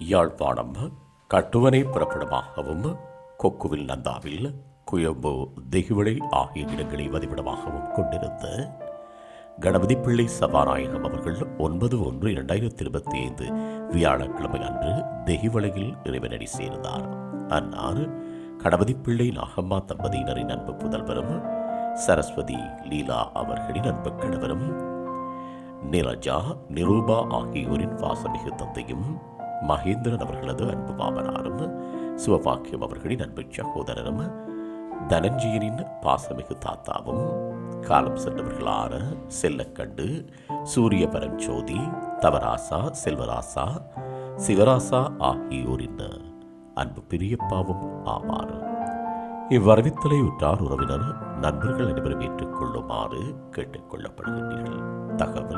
யாழ்ப்பாணம் கட்டுவனை புறப்படமாகவும் கொக்குவில் நந்தாவில் குயம்பு தெகுவிளை ஆகிய இடங்களை வதிவிடமாகவும் கொண்டிருந்த கணபதி பிள்ளை சபாநாயகம் அவர்கள் ஒன்பது ஒன்று இரண்டாயிரத்தி இருபத்தி ஐந்து வியாழக்கிழமை அன்று தெஹிவளையில் இறைவனடி சேர்ந்தார். அன்னார் கணபதி பிள்ளை நாகம்மா தம்பதியினரின் அன்பு புதல்வரும் சரஸ்வதி லீலா அவர்களின் அன்பு கணவரும் நிரஜா நிரூபா ஆகியோரின் வாசமிகு தந்தையும் மகேந்திரன் அவர்களது அன்பு மாமனாரும் சிவபாக்கியம் அவர்களின் அன்பு சகோதரரும் தனஞ்சயனின் பாசமிகு தாத்தாவும் காலம் சென்றவர்களான செல்லக்கண்டு சூரிய பரஞ்சோதி தவராசா செல்வராசா சிவராசா ஆகியோரின் அன்பு பிரியப்பாவும் ஆவார். இவ்வரவித்தலை உற்றார் உறவினர் நண்பர்கள் அனைவரும் ஏற்றுக்கொள்ளுமாறு கேட்டுக்கொள்ளப்படுகின்றீர்கள் தகவல்